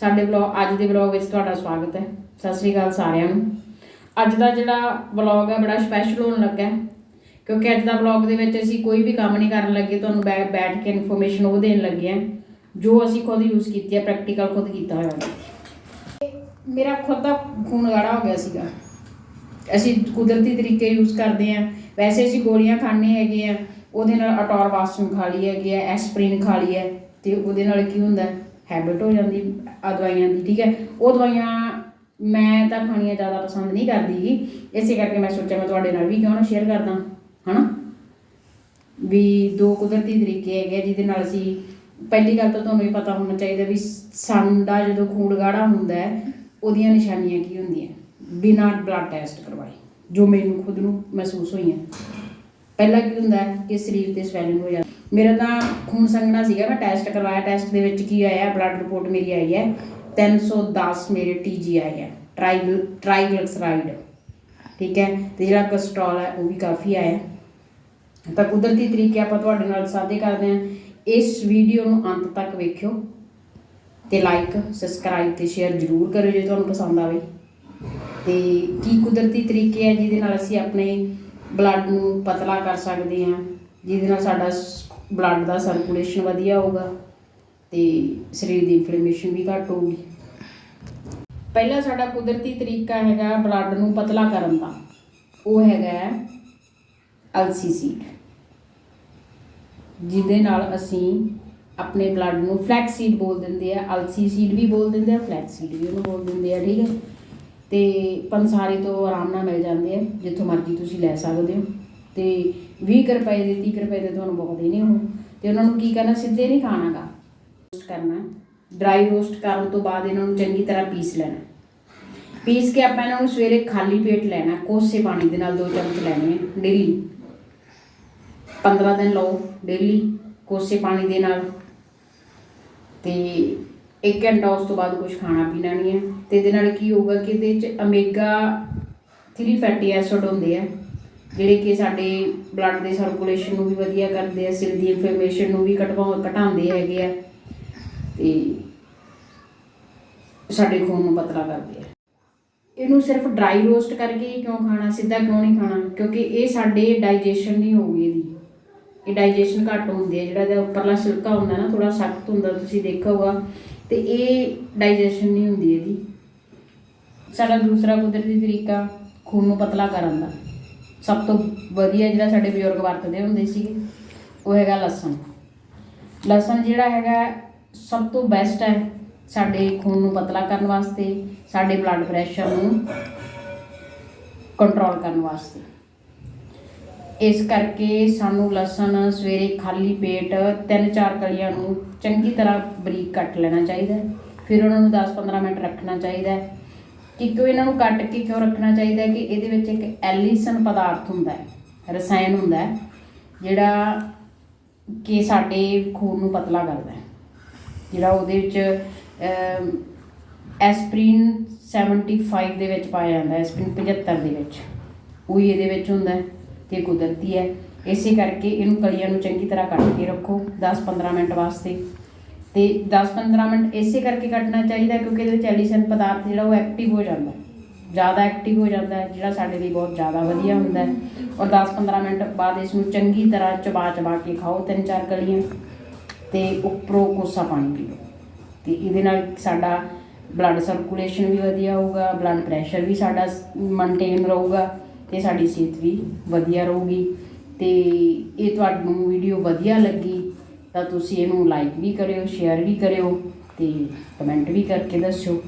ਸਾਡੇ ਵਲੌਗ, ਅੱਜ ਦੇ ਵਲੌਗ ਵਿੱਚ ਤੁਹਾਡਾ ਸਵਾਗਤ ਹੈ। ਸਤਿ ਸ੍ਰੀ ਅਕਾਲ ਸਾਰਿਆਂ ਨੂੰ। ਅੱਜ ਦਾ ਜਿਹੜਾ ਵਲੌਗ ਹੈ ਬੜਾ ਸਪੈਸ਼ਲ ਹੋਣ ਲੱਗਾ ਹੈ। ਕਿਉਂਕਿ ਅੱਜ ਦਾ ਵਲੌਗ ਦੇ ਵਿੱਚ ਅਸੀਂ ਕੋਈ ਵੀ ਕੰਮ ਨਹੀਂ ਕਰਨ ਲੱਗੇ, ਤੁਹਾਨੂੰ ਬੈ- ਬੈਠ ਕੇ ਇਨਫੋਰਮੇਸ਼ਨ ਉਹ ਦੇਣ ਲੱਗੇ ਹਾਂ, ਜੋ ਅਸੀਂ ਖੁਦ ਯੂਜ਼ ਕੀਤੀ ਹੈ ਪ੍ਰੈਕਟੀਕਲ ਖੁਦ ਕੀਤਾ ਹੋਇਆ। ਹੈ ਮੇਰਾ ਖੁਦ ਦਾ ਖੂਨ ਗਾੜਾ ਹੋ ਗਿਆ ਸੀਗਾ। ਅਸੀਂ ਕੁਦਰਤੀ ਤਰੀਕੇ ਯੂਜ਼ ਕਰਦੇ ਆ ਵੈਸੇ ਅਸੀਂ ਗੋਲੀਆਂ ਖਾਣੇ ਹੈਗੇ ਆ ਉਹਦੇ ਨਾਲ ਅਟੋਰਵਾਸਨ ਖਾ ਲਈ ਹੈਗੀ ਆ, ਐਸਪ੍ਰੀਨ ਖਾ ਲਈ ਹੈ ਤੇ ਉਹਦੇ ਨਾਲ ਕੀ ਹੁੰਦਾ ਹੈਬਿਟ ਹੋ ਜਾਂਦੀ ਆ ਦਵਾਈਆਂ ਦੀ, ਠੀਕ ਹੈ? ਉਹ ਦਵਾਈਆਂ ਮੈਂ ਤਾਂ ਖਾਣੀਆਂ ਜ਼ਿਆਦਾ ਪਸੰਦ ਨਹੀਂ ਕਰਦੀ ਗੀ। ਇਸੇ ਕਰਕੇ ਮੈਂ ਸੋਚਿਆ ਮੈਂ ਤੁਹਾਡੇ ਨਾਲ ਵੀ ਕਿਉਂ ਨਾ ਸ਼ੇਅਰ ਕਰਦਾ, ਹਨਾ? ਵੀ ਦੋ ਕੁਦਰਤੀ ਤਰੀਕੇ ਹੈਗੇ ਆ ਜਿਹਦੇ ਨਾਲ ਅਸੀਂ, ਪਹਿਲੀ ਗੱਲ ਤਾਂ ਤੁਹਾਨੂੰ ਇਹ ਪਤਾ ਹੋਣਾ ਚਾਹੀਦਾ ਵੀ ਸਾਡਾ ਜਦੋਂ ਖੂਨ ਗਾੜਾ ਹੁੰਦਾ ਹੈ, ਉਹਦੀਆਂ ਨਿਸ਼ਾਨੀਆਂ ਕੀ ਹੁੰਦੀਆਂ? ਬਿਨਾਂ ਬਲੱਡ ਟੈਸਟ ਕਰਵਾਏ, ਜੋ ਮੈਨੂੰ ਖੁਦ ਨੂੰ ਮਹਿਸੂਸ ਹੋਈਆਂ। ਪਹਿਲਾ ਕੀ ਹੁੰਦਾ ਕਿ ਸਰੀਰ ਤੇ ਸਵੈਲਿੰਗ ਹੋ ਜਾਂਦੀ ਮੇਰਾ ਤਾਂ ਖੂਨ ਸੰਘਣਾ ਸੀਗਾ, ਮੈਂ ਟੈਸਟ ਕਰਵਾਇਆ ਟੈਸਟ ਦੇ ਵਿੱਚ ਕੀ ਆਇਆ ਬਲੱਡ ਰਿਪੋਰਟ ਮੇਰੀ ਆਈ ਹੈ 310 ਮੇਰੇ ਟੀਜੀ ਆਈ ਹੈ ਟ੍ਰਾਈਗਲ ਟ੍ਰਾਈਗਲਿਸਰਾਈਡ ਠੀਕ ਹੈ, ਤੇ ਜਿਹੜਾ ਕੋਲੇਸਟ੍ਰੋਲ ਹੈ, ਉਹ ਵੀ ਕਾਫੀ ਆਇਆ ਤਾਂ ਕੁਦਰਤੀ ਤਰੀਕੇ ਆਪਾਂ ਤੁਹਾਡੇ ਨਾਲ ਸਾਂਝੇ ਕਰਦੇ ਹਾਂ। ਇਸ ਵੀਡੀਓ ਨੂੰ ਅੰਤ ਤੱਕ ਵੇਖਿਓ ਤੇ ਲਾਈਕ ਸਬਸਕ੍ਰਾਈਬ ਤੇ ਸ਼ੇਅਰ ਜ਼ਰੂਰ ਕਰਿਓ ਜੇ ਤੁਹਾਨੂੰ ਪਸੰਦ ਆਵੇ। ਤੇ ਕੀ ਕੁਦਰਤੀ ਤਰੀਕੇ ਹੈ ਜਿਹਦੇ ਨਾਲ ਅਸੀਂ ਆਪਣੇ ਬਲੱਡ ਨੂੰ ਪਤਲਾ ਕਰ ਸਕਦੇ ਹਾਂ, ਜਿਹਦੇ ਨਾਲ ਸਾਡਾ ਬਲੱਡ ਦਾ ਸਰਕੂਲੇਸ਼ਨ ਵਧੀਆ ਹੋਊਗਾ ਤੇ ਸਰੀਰ ਦੀ ਇਨਫਲੇਮੇਸ਼ਨ ਵੀ ਘੱਟ ਹੋਊਗੀ। ਪਹਿਲਾ ਸਾਡਾ ਕੁਦਰਤੀ ਤਰੀਕਾ ਹੈਗਾ ਬਲੱਡ ਨੂੰ ਪਤਲਾ ਕਰਨ ਦਾ। ਉਹ ਹੈਗਾ ਅਲਸੀ ਸੀਡ ਜਿਹਦੇ ਨਾਲ ਅਸੀਂ ਆਪਣੇ ਬਲੱਡ ਨੂੰ ਫਲੈਕਸ ਸੀਡ ਬੋਲ ਦਿੰਦੇ ਆ। ਅਲਸੀ ਸੀਡ ਵੀ ਬੋਲ ਦਿੰਦੇ ਆ ਫਲੈਕਸ ਸੀਡ ਵੀ ਉਹਨੂੰ ਬੋਲ ਦਿੰਦੇ ਆ, ਠੀਕ ਹੈ। ਤੇ ਪੰਸਾਰੀ ਤੋਂ ਆਰਾਮ ਨਾਲ ਮਿਲ ਜਾਂਦੇ ਆ, ਜਿੱਥੋਂ ਮਰਜ਼ੀ ਤੁਸੀਂ ਲੈ ਸਕਦੇ ਹੋ। ਤੇ 20 ਕੁ ਰੁਪਏ ਦੇ 30 ਕੁ ਰੁਪਏ ਦੇ ਤੁਹਾਨੂੰ ਬਹੁਤ ਹੀ ਨਹੀਂ ਹੋ ਤੇ ਉਹਨਾਂ ਨੂੰ ਕੀ ਕਰਨਾ, ਸਿੱਧੇ ਨਹੀਂ ਖਾਣਾਗਾ। ਰੋਸਟ ਕਰਨਾ। ਡਰਾਈ ਰੋਸਟ ਕਰਨ ਤੋਂ ਬਾਅਦ ਇਹਨਾਂ ਨੂੰ ਚੰਗੀ ਤਰ੍ਹਾਂ ਪੀਸ ਲੈਣਾ। ਪੀਸ ਕੇ ਆਪਾਂ ਇਹਨਾਂ ਨੂੰ ਸਵੇਰੇ ਖਾਲੀ ਪੇਟ ਲੈਣਾ, ਕੋਸੇ ਪਾਣੀ ਦੇ ਨਾਲ ਦੋ ਚਮਚ ਲੈਣੇ ਆ, ਡੇਲੀ। 15 ਦਿਨ ਲਓ, ਡੇਲੀ, ਕੋਸੇ ਪਾਣੀ ਦੇ ਨਾਲ। ਤੇ ਇੱਕ ਘੰਟਾ ਉਸ ਤੋਂ ਬਾਅਦ ਕੁਝ ਖਾਣਾ ਪੀਣਾ ਨਹੀਂ ਹੈ ਤੇ ਇਹਦੇ ਨਾਲ ਕੀ ਹੋਊਗਾ ਕਿ ਇਹਦੇ ਵਿੱਚ ਅਮੇਗਾ 3 ਫੈਟੀ ਐਸਿਡ ਹੁੰਦੇ ਆ। ਜਿਹੜੇ ਕਿ ਸਾਡੇ ਬਲੱਡ ਦੇ ਸਰਕੂਲੇਸ਼ਨ ਨੂੰ ਵੀ ਵਧੀਆ ਕਰਦੇ ਆ, ਸਿਰ ਦੀ ਇਨਫਲੇਮੇਸ਼ਨ ਨੂੰ ਵੀ ਘਟਵਾ, ਘਟਾਉਂਦੇ ਹੈਗੇ ਆ ਤੇ ਸਾਡੇ ਖੂਨ ਨੂੰ ਪਤਲਾ ਕਰਦੇ ਆ। ਇਹਨੂੰ ਸਿਰਫ ਡਰਾਈ ਰੋਸਟ ਕਰਕੇ ਕਿਉਂ ਖਾਣਾ, ਸਿੱਧਾ ਕਿਉਂ ਨਹੀਂ ਖਾਣਾ? ਕਿਉਂਕਿ ਇਹ ਸਾਡੇ ਡਾਈਜੈਸ਼ਨ ਨਹੀਂ ਹੋਊਗੀ ਇਹਦੀ। ਇਹ ਡਾਈਜੈਸ਼ਨ ਘੱਟ ਹੁੰਦੀ ਹੈ, ਜਿਹੜਾ ਇਹਦਾ ਉੱਪਰਲਾ ਛਿਲਕਾ ਹੁੰਦਾ ਨਾ ਥੋੜਾ ਸਖਤ ਹੁੰਦਾ, ਤੁਸੀਂ ਦੇਖਿਆ ਹੋਗਾ ਤੇ ਇਹ ਡਾਈਜੈਸ਼ਨ ਨਹੀਂ ਹੁੰਦੀ ਇਹਦੀ। ਸਾਡਾ ਦੂਸਰਾ ਕੁਦਰਤੀ ਤਰੀਕਾ ਖੂਨ ਨੂੰ ਪਤਲਾ ਕਰਨ ਦਾ। ਸਭ ਤੋਂ ਵਧੀਆ ਜਿਹੜਾ ਸਾਡੇ ਬਜ਼ੁਰਗ ਵਰਤਦੇ ਹੁੰਦੇ ਸੀਗੇ, ਉਹ ਹੈਗਾ ਲਸਣ। ਲਸਣ ਜਿਹੜਾ ਹੈਗਾ ਸਭ ਤੋਂ ਬੈਸਟ ਹੈ ਸਾਡੇ ਖੂਨ ਨੂੰ ਪਤਲਾ ਕਰਨ ਵਾਸਤੇ, ਸਾਡੇ ਬਲੱਡ ਪ੍ਰੈਸ਼ਰ ਨੂੰ ਕੰਟਰੋਲ ਕਰਨ ਵਾਸਤੇ। ਇਸ ਕਰਕੇ ਸਾਨੂੰ ਲਸਣ ਸਵੇਰੇ ਖਾਲੀ ਪੇਟ ਤਿੰਨ ਚਾਰ ਕਲੀਆਂ ਨੂੰ ਚੰਗੀ ਤਰ੍ਹਾਂ ਬਰੀਕ ਕੱਟ ਲੈਣਾ ਚਾਹੀਦਾ ਫਿਰ ਉਹਨਾਂ ਨੂੰ 10-15 ਮਿੰਟ ਰੱਖਣਾ ਚਾਹੀਦਾ ਕਿ ਕਿਉਂ ਇਹਨਾਂ ਨੂੰ ਕੱਟ ਕੇ ਕਿਉਂ ਰੱਖਣਾ ਚਾਹੀਦਾ ਹੈ ਕਿ ਇਹਦੇ ਵਿੱਚ ਇੱਕ ਐਲੀਸਨ ਪਦਾਰਥ ਹੁੰਦਾ ਹੈ ਰਸਾਇਣ ਹੁੰਦਾ ਹੈ ਜਿਹੜਾ ਕਿ ਸਾਡੇ ਖੂਨ ਨੂੰ ਪਤਲਾ ਕਰਦਾ ਹੈ। ਜਿਹੜਾ ਉਹਦੇ ਵਿੱਚ ਅਮ, ਐਸਪਰੀਨ 75 ਦੇ ਵਿੱਚ ਪਾਇਆ ਜਾਂਦਾ ਹੈ ਐਸਪਰੀਨ 75 ਦੇ ਵਿੱਚ। ਉਹੀ ਇਹਦੇ ਵਿੱਚ ਹੁੰਦਾ ਹੈ ਤੇ ਕੁਦਰਤੀ ਹੈ। ਇਸੇ ਕਰਕੇ ਇਹਨੂੰ ਕਲੀਆਂ ਨੂੰ ਚੰਗੀ ਤਰ੍ਹਾਂ ਕੱਟ ਕੇ ਰੱਖੋ 10-15 ਮਿੰਟ ਵਾਸਤੇ। ਤੇ 10-15 ਮਿੰਟ ਇਸੇ ਕਰਕੇ ਕੱਟਣਾ ਚਾਹੀਦਾ ਕਿਉਂਕਿ ਇਹਦੇ ਵਿੱਚ ਐਲੀਸਨ ਪਦਾਰਥ ਜਿਹੜਾ ਉਹ ਐਕਟਿਵ ਹੋ ਜਾਂਦਾ ਜ਼ਿਆਦਾ ਐਕਟਿਵ ਹੋ ਜਾਂਦਾ ਜਿਹੜਾ ਸਾਡੇ ਲਈ ਬਹੁਤ ਜ਼ਿਆਦਾ ਵਧੀਆ ਹੁੰਦਾ ਹੈ। ਔਰ 10-15 ਮਿੰਟ ਬਾਅਦ ਇਸ ਨੂੰ ਚੰਗੀ ਤਰ੍ਹਾਂ ਚਬਾ ਚਬਾ ਕੇ ਖਾਓ, ਤਿੰਨ ਚਾਰ ਕਲੀਆਂ ਤੇ ਉੱਪਰੋਂ ਕੋਸਾ ਪਾਣੀ ਪੀਓ। ਤੇ ਇਹਦੇ ਨਾਲ ਸਾਡਾ ਬਲੱਡ ਸਰਕੂਲੇਸ਼ਨ ਵੀ ਵਧੀਆ ਹੋਊਗਾ ਬਲੱਡ ਪ੍ਰੈਸ਼ਰ ਵੀ ਸਾਡਾ ਮੇਨਟੇਨ ਰਹੂਗਾ ਤੇ ਸਾਡੀ ਸਿਹਤ ਵੀ ਵਧੀਆ ਰਹੂਗੀ। ਤੇ ਇਹ ਤੁਹਾਨੂੰ ਵੀਡੀਓ ਵਧੀਆ ਲੱਗੀ ਤਾਂ ਤੁਸੀਂ ਇਹਨੂੰ ਲਾਈਕ ਵੀ ਕਰਿਓ ਸ਼ੇਅਰ ਵੀ ਕਰਿਓ ਤੇ ਕਮੈਂਟ ਵੀ ਕਰਕੇ ਦੱਸਿਓ।